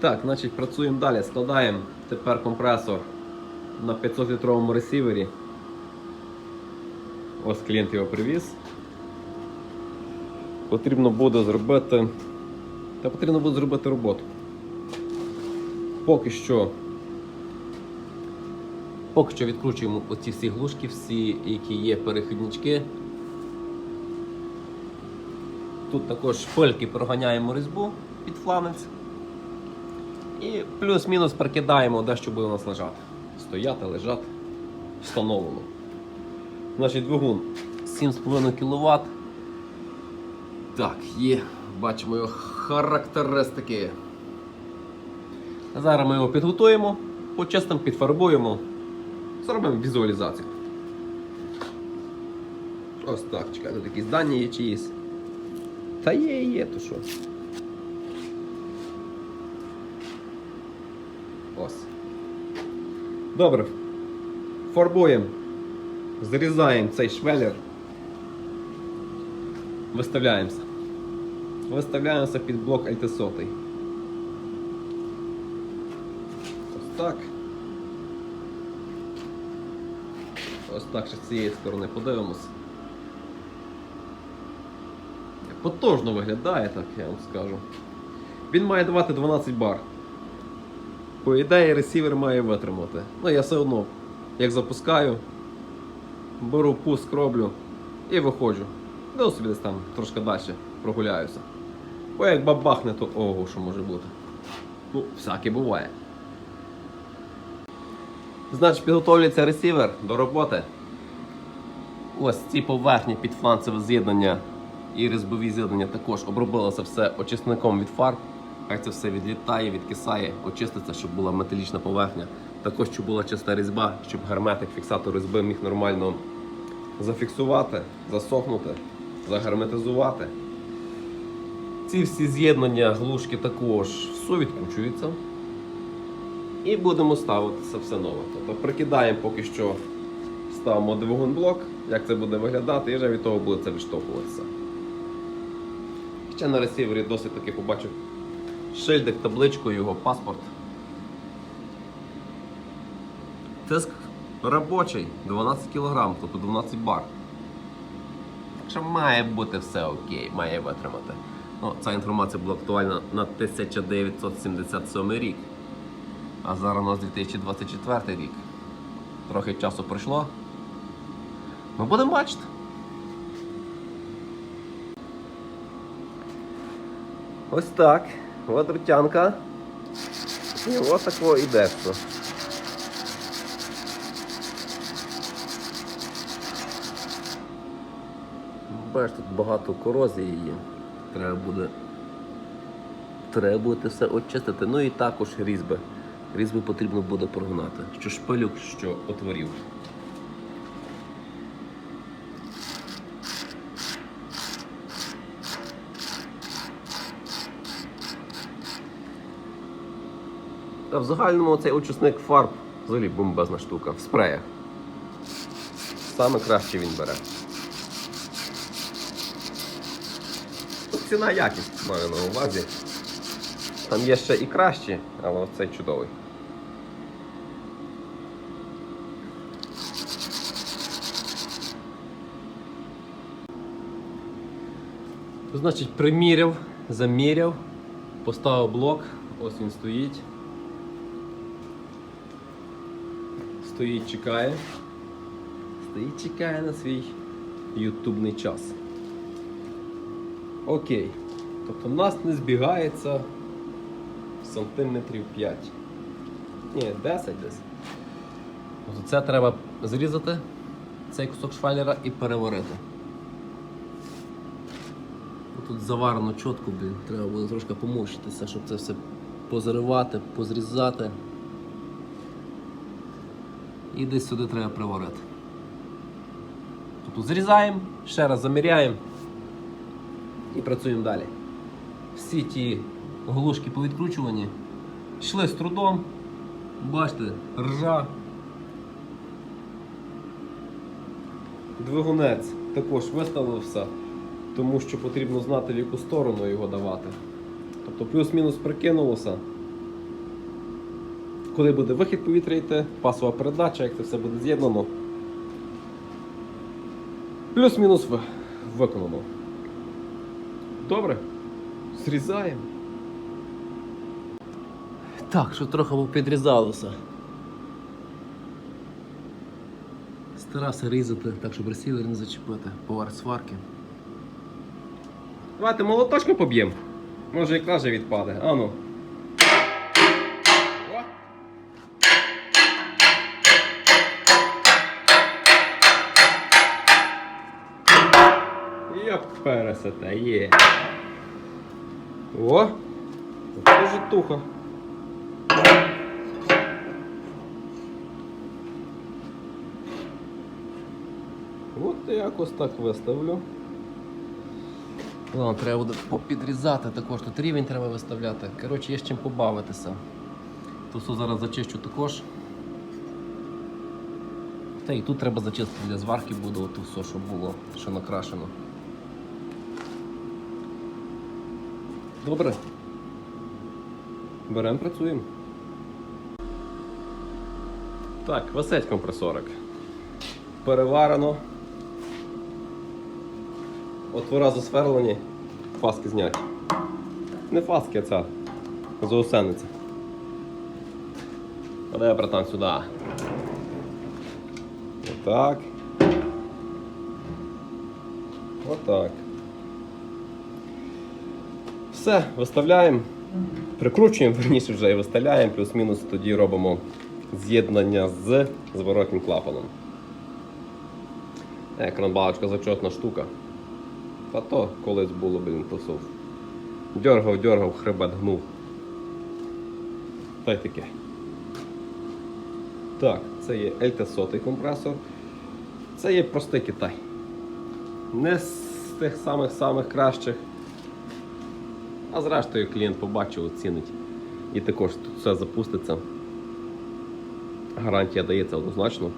Так, значить працюємо далі. Складаємо тепер компресор на 500 літровому ресівері. Ось клієнт його привіз. Потрібно буде зробити. Та потрібно буде зробити роботу. Поки що. Поки що відкручуємо оці всі глушки, всі, які є перехіднички. Тут також шпильки проганяємо різьбу під фланець. І плюс-мінус прикидаємо, де що буде у нас лежати. Стояти, лежати, встановлено. Значить, двигун 7,5 кВт. Так, є. Бачимо його характеристики. Зараз ми його підготуємо, почистимо, підфарбуємо, зробимо візуалізацію. Ось так, чекай, тут якісь дані є чиїсь. Та є, є, то що. Ось. Добре. Фарбуємо. Зрізаємо цей швелер. Виставляємося. Виставляємося під блок LT100. Ось так. Ось так ще з цієї сторони подивимося. Потужно виглядає, так я вам скажу. Він має давати 12 бар. По ідеї ресівер має витримати. Ну я все одно, як запускаю, беру пуск роблю і виходжу. Ну собі десь там трошки далі прогуляюся. Бо як бабахне, то ого, що може бути. Ну, всяке буває. Значить, підготовлюється ресівер до роботи. Ось ці поверхні під фланцеве з'єднання і різьбові з'єднання також обробилося все очисником від фарб. Хай це все відлітає, відкисає, очиститься, щоб була металічна поверхня. Також щоб була чиста різьба, щоб герметик фіксатор різьби міг нормально зафіксувати, засохнути, загерметизувати. Ці всі з'єднання глушки також все відкручуються. І будемо ставити це все нове. Тобто прикидаємо поки що ставимо двигун блок, як це буде виглядати, і вже від того буде це відштовхуватися. Ще на ресівері досить таки побачив шильдик, табличку, його паспорт. Тиск робочий 12 кг, тобто 12 бар. Так що має бути все окей, має витримати. Ну, ця інформація була актуальна на 1977 рік. А зараз у нас 2024 рік. Трохи часу пройшло. Ми будемо бачити. Ось так. От рутянка. І ось такого іде все. Бачиш, тут багато корозії є. Треба буде. Треба буде все очистити. Ну і також різьби. Різьби потрібно буде прогнати. Що шпилюк, що отворів. В загальному цей очисник фарб взагалі бомбезна штука в спреях. Саме краще він бере. Ціна якість маю на увазі. Там є ще і кращі, але оцей чудовий. Значить, приміряв, заміряв, поставив блок, ось він стоїть. Стоїть, чекає. Стоїть, чекає на свій ютубний час. Окей. Тобто в нас не збігається сантиметрів 5. Ні, 10 десь. Тобто це треба зрізати, цей кусок швалера і переварити. Тут заварено чітко, блін, треба буде трошки помучитися, щоб це все позаривати, позрізати. І десь сюди треба приварити. Тобто зрізаємо, ще раз заміряємо і працюємо далі. Всі ті глушки повідкручувані, йшли з трудом, бачите, ржа. Двигунець також виставився, тому що потрібно знати, в яку сторону його давати. Тобто плюс-мінус прикинулося, Коли буде вихід повітря йти, пасова передача, як це все буде з'єднано. Плюс-мінус ви- виконано. Добре. Зрізаємо. Так, що трохи підрізалося. Старався різати, так щоб ресівер не зачепити поверх сварки. Давайте молоточком поб'ємо. Може і каже відпаде. Ану. Пересете, є. О! Це ж туха. От якось так виставлю. Ладно, треба буде попідрізати також. Тут рівень треба виставляти. Коротше, є з чим побавитися. То все зараз зачищу також. Та і тут треба зачистити для зварки буде от все, що було, що накрашено. Добре. Беремо, працюємо. Так, висить компресорик. Переварено. Отвора засверлені, фаски зняті. Не фаски, а ця. Заусениця. Подай, братан, сюди. Отак. Отак. Все, виставляємо. Прикручуємо, верніше вже і виставляємо, плюс-мінус тоді робимо з'єднання з зворотнім клапаном. Е, Кранбалочка зачетна штука. Та то колись було, блін, тусов. Дьоргав, дьоргав, хребет гнув. Та й таке. Так, це є LT100 компресор. Це є простий Китай. Не з тих самих самих кращих. А зрештою клієнт побачив, оцінить. І також тут все запуститься. Гарантія дається однозначно.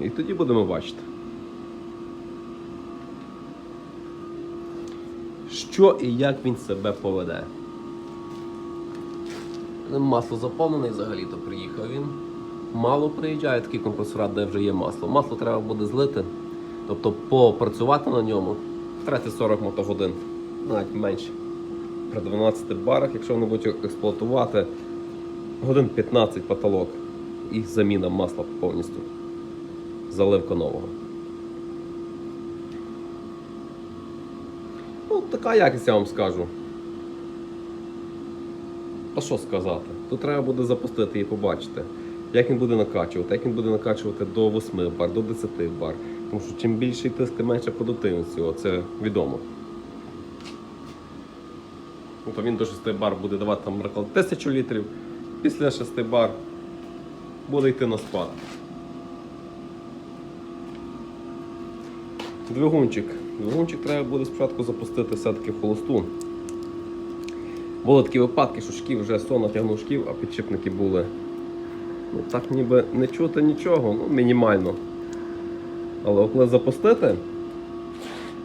І тоді будемо бачити. Що і як він себе поведе. Масло заповнене взагалі то приїхав він. Мало приїжджає такий компресора, де вже є масло. Масло треба буде злити, тобто попрацювати на ньому 30-40 мотогодин, навіть менше. При 12 барах, якщо вони будуть експлуатувати, годин 15 потолок і заміна масла повністю. Заливка нового. Ну, така якість я вам скажу. А що сказати? Тут треба буде запустити і побачити, як він буде накачувати, як він буде накачувати до 8 бар, до 10 бар. Тому що чим більший тиск, тим менше продуктивності, це відомо. Ну, він до 6 бар буде давати, там, наприклад, 1000 літрів, після 6 бар буде йти на спад. Двигунчик. Двигунчик треба буде спочатку запустити все-таки в холосту. Були такі випадки, що шків вже сон натягнув шків, а підшипники були. Ну так ніби не чути нічого, ну мінімально. Але коли запустити,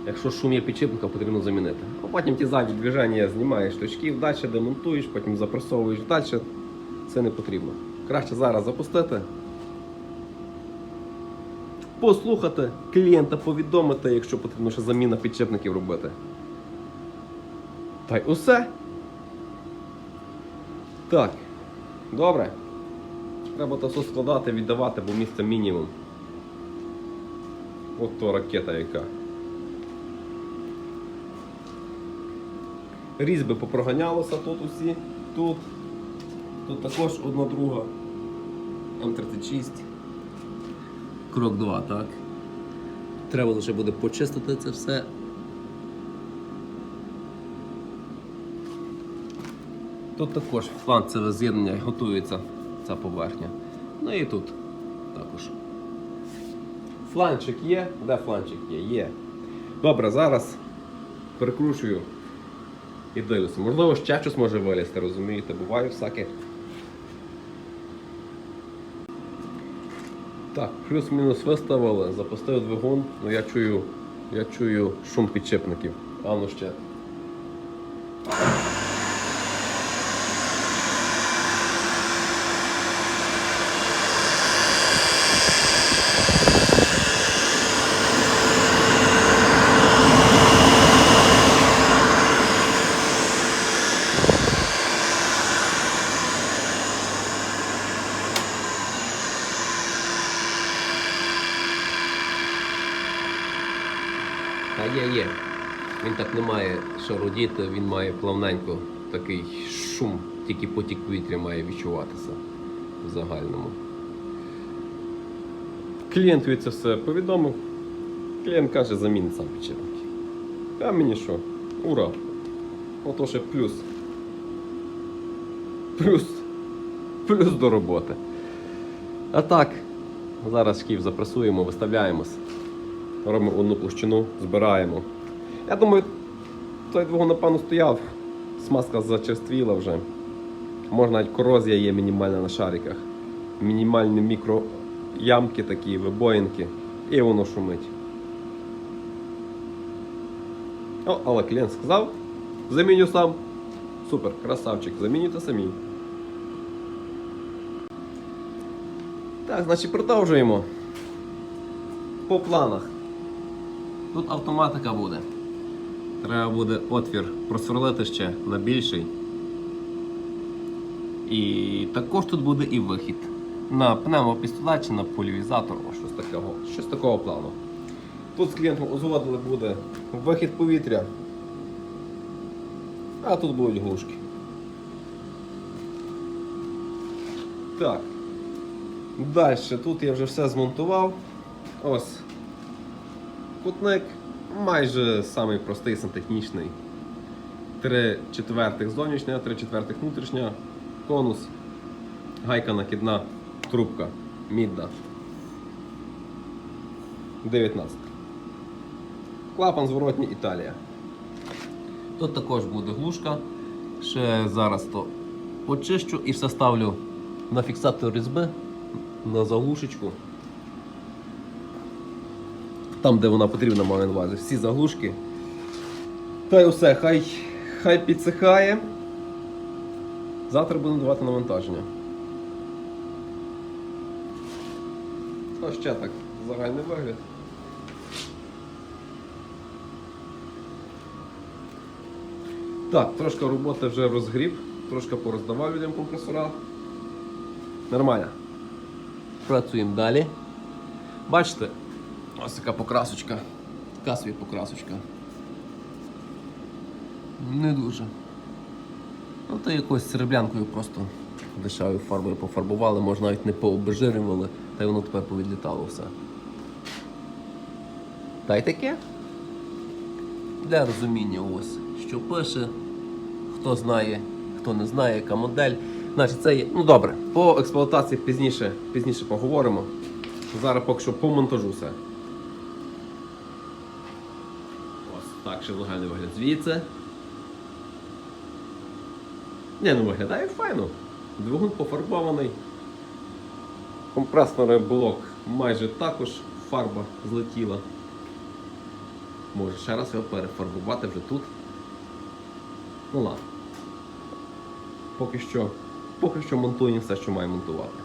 якщо шум є підшипника, потрібно замінити. А потім ті задні движення знімаєш точків, далі демонтуєш, потім запресовуєш далі. Це не потрібно. Краще зараз запустити. Послухати клієнта, повідомити, якщо потрібно ще заміна підшипників робити. Та й усе. Так. Добре. Треба все складати, віддавати, бо місця мінімум. От то ракета яка. Різьби попроганялося тут усі, тут. Тут також одна друга. М36. Крок 2, так? Треба лише буде почистити це все. Тут також фланцеве з'єднання готується ця поверхня. Ну і тут також. Фланчик є? Де фланчик є? Є. Добре, зараз перекручую і дивлюся. Можливо, ще щось може вилізти, розумієте? Буває всяке. Так, плюс-мінус виставили, запустив двигун, ну я чую, я чую шум підшипників. А ну ще. Є, є. Він так не шарудіти, він має плавненько такий шум, тільки потік повітря має відчуватися в загальному. Клієнтові це все повідомив. Клієнт каже, замінить сам підшипники. А мені що? Ура! Ото ще плюс. Плюс. Плюс до роботи. А так, зараз шків запресуємо, виставляємось. Робимо одну площину, збираємо. Я думаю, той двигун, напевно, стояв. Смазка зачерствіла вже. Можна навіть корозія є мінімальна на шариках. Мінімальні мікроямки такі, вибоїнки. І воно шумить. О, але клієнт сказав, заміню сам. Супер, красавчик, замінюйте самі. Так, значить продовжуємо. По планах. Тут автоматика буде. Треба буде отвір просверлити ще на більший. І також тут буде і вихід. На пневмопістолет чи на полівізатор, щось такого, щось такого плану. Тут з клієнтом узгодили буде вихід повітря. А тут будуть глушки. Так. Далі, тут я вже все змонтував. Ось. Кутник майже самий простий сантехнічний. 3 четвертих зовнішня, 3 четвертих внутрішня, конус, гайка накидна, трубка, мідна. 19. Клапан зворотній Італія. Тут також буде глушка. Ще зараз то почищу і все ставлю на фіксатор різьби, на заглушечку. Там, де вона потрібна, маю на увазі. Всі заглушки. Та й усе, хай, хай підсихає. Завтра будемо давати навантаження. Ось ще так, загальний вигляд. Так, трошки роботи вже розгріб, трошки пороздавав людям компресора. Нормально. Працюємо далі. Бачите, ось така покрасочка. Така собі покрасочка. Не дуже. Ну, то якоюсь сереблянкою просто дешевою фарбою пофарбували, може навіть не пообезжирювали, та й воно тепер повідлітало все. Та й таке. Для розуміння ось, що пише, хто знає, хто не знає, яка модель. Значить, це є. Ну добре, по експлуатації пізніше, пізніше поговоримо. Зараз поки що по монтажу все. Ось так ще загальний вигляд звідси. Ні, ну виглядає файно. Двигун пофарбований. Компресорний блок майже також фарба злетіла. Може ще раз його перефарбувати вже тут. Ну ладно. Поки що, поки що монтуємо все, що має монтувати.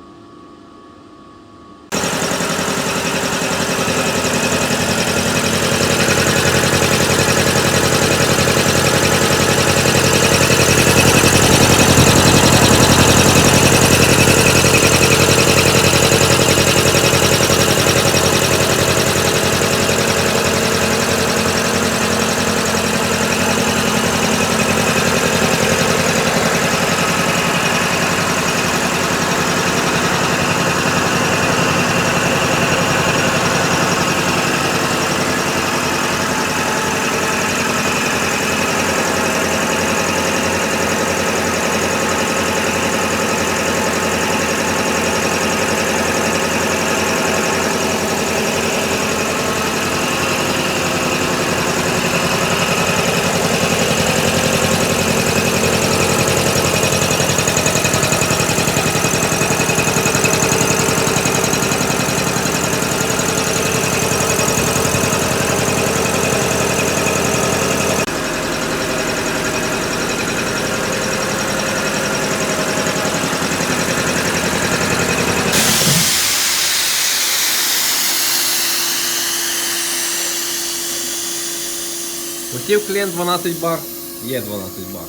Хотів клієнт 12 бар, є 12 бар.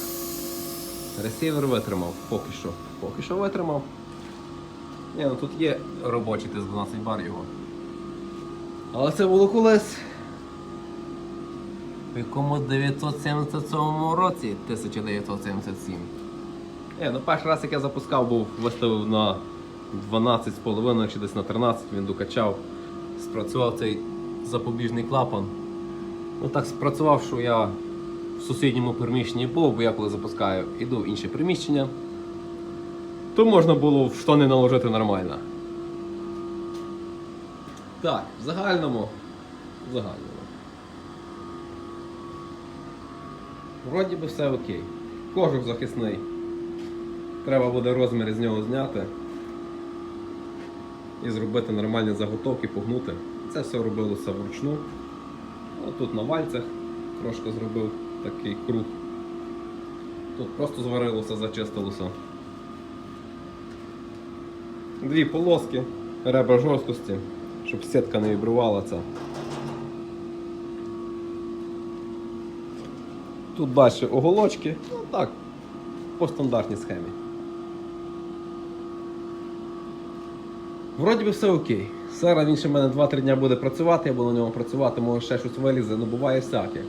Ресівер витримав, поки що. Поки що витримав. Ні, ну тут є робочий тиск 12 бар його. Але це було колись. В якому 977 році 1977. Е, ну перший раз, як я запускав, був виставив на 12,5 чи десь на 13, він докачав. Спрацював цей запобіжний клапан. Ну так спрацював, що я в сусідньому приміщенні був, бо я коли запускаю, іду в інше приміщення. То можна було в штани наложити нормально. Так, в загальному. В загальному. Вроді би все окей. Кожух захисний. Треба буде розміри з нього зняти. І зробити нормальні заготовки, погнути. Це все робилося вручну. Ну, тут на вальцях трошки зробив такий круг. Тут просто зварилося, зачистилося. Дві полоски, ребра жорсткості, щоб сітка не вібрувала це. Тут далі оголочки, ну так, по стандартній схемі. Вроді би все окей. Зараз він ще в мене 2-3 дня буде працювати, я буду на ньому працювати, може ще щось вилізе, ну буває всяке.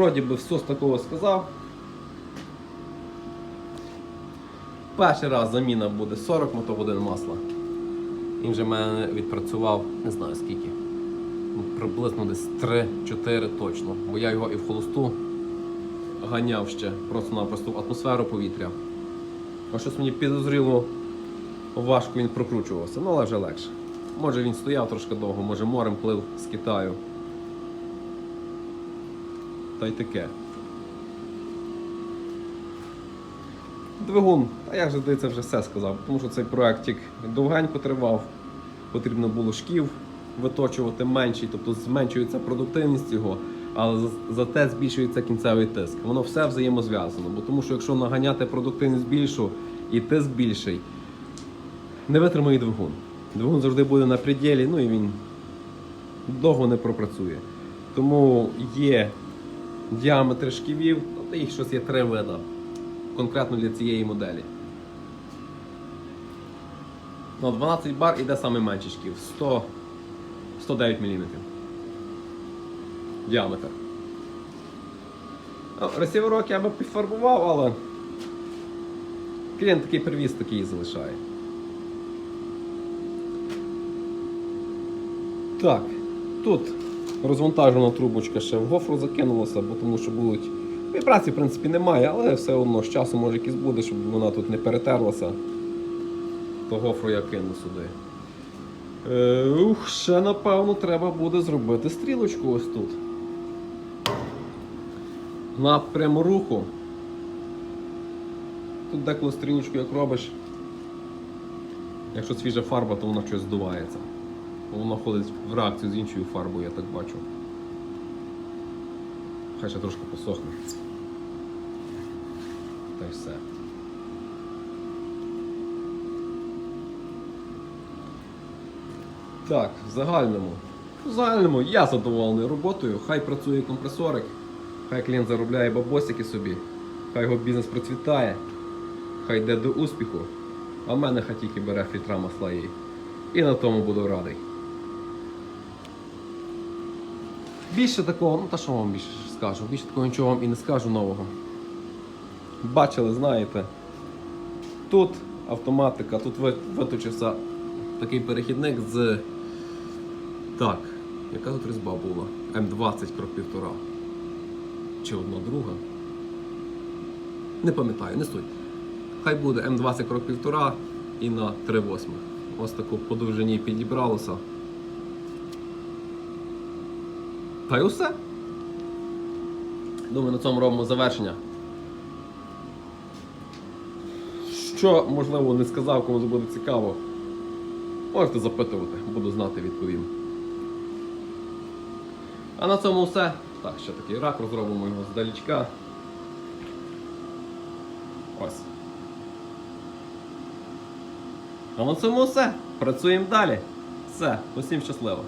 Вроді би все з такого сказав. Перший раз заміна буде 40 мотогодин масла. Він вже мене відпрацював, не знаю скільки. Ну, Приблизно десь 3-4 точно. Бо я його і в холосту ганяв ще просто-напросто в атмосферу повітря. А щось мені підозріло важко він прокручувався, ну але вже легше. Може він стояв трошки довго, може морем плив з Китаю. Та й таке. Двигун, а я ж здається вже все сказав, тому що цей проектик довгенько тривав. Потрібно було шків виточувати менший, тобто зменшується продуктивність його, але зате збільшується кінцевий тиск. Воно все взаємозв'язано, бо тому що якщо наганяти продуктивність більшу і тиск більший, не витримає двигун. Двигун завжди буде на пределі, ну і він довго не пропрацює. Тому є діаметри шківів, тобто їх щось є три вида конкретно для цієї моделі. Ну, 12 бар іде саме менший шків 100, 109 мм. Діаметр. Ну, ресіверок я би підфарбував, але клієнт такий привіз, такий і залишає. Так, тут розвантажена трубочка ще в гофру закинулася, бо тому що будуть. Вібрацій, в принципі, немає, але все одно з часом може якийсь буде, щоб вона тут не перетерлася. То гофру я кину сюди. Е, ух, ще напевно треба буде зробити стрілочку ось тут. Напряму руху. Тут деколи стрілочку як робиш. Якщо свіжа фарба, то вона щось здувається. Воно ходить в реакцію з іншою фарбою, я так бачу. Хай ще трошки посохне. Та й все. Так, в загальному. В загальному я задоволений роботою. Хай працює компресорик, хай клієнт заробляє бабосики собі, хай його бізнес процвітає, хай йде до успіху, а в мене хай тільки бере фільтра масла і, і на тому буду радий. Більше такого, ну та що вам більше скажу? Більше такого нічого вам і не скажу нового. Бачили, знаєте. Тут автоматика, тут виточився такий перехідник з. Так, яка тут різьба була? М20 крок півтора. Чи одна друга? Не пам'ятаю, не суть. Хай буде М20 крок півтора і на 3 восьмих. Ось таку по підібралося. Та й усе. Думаю, на цьому робимо завершення. Що, можливо, не сказав, кому буде цікаво. Можете запитувати, буду знати, відповім. А на цьому все. Так, ще такий ракурс зробимо його здалічка. Ось. А на цьому все. Працюємо далі. Все, усім щасливо.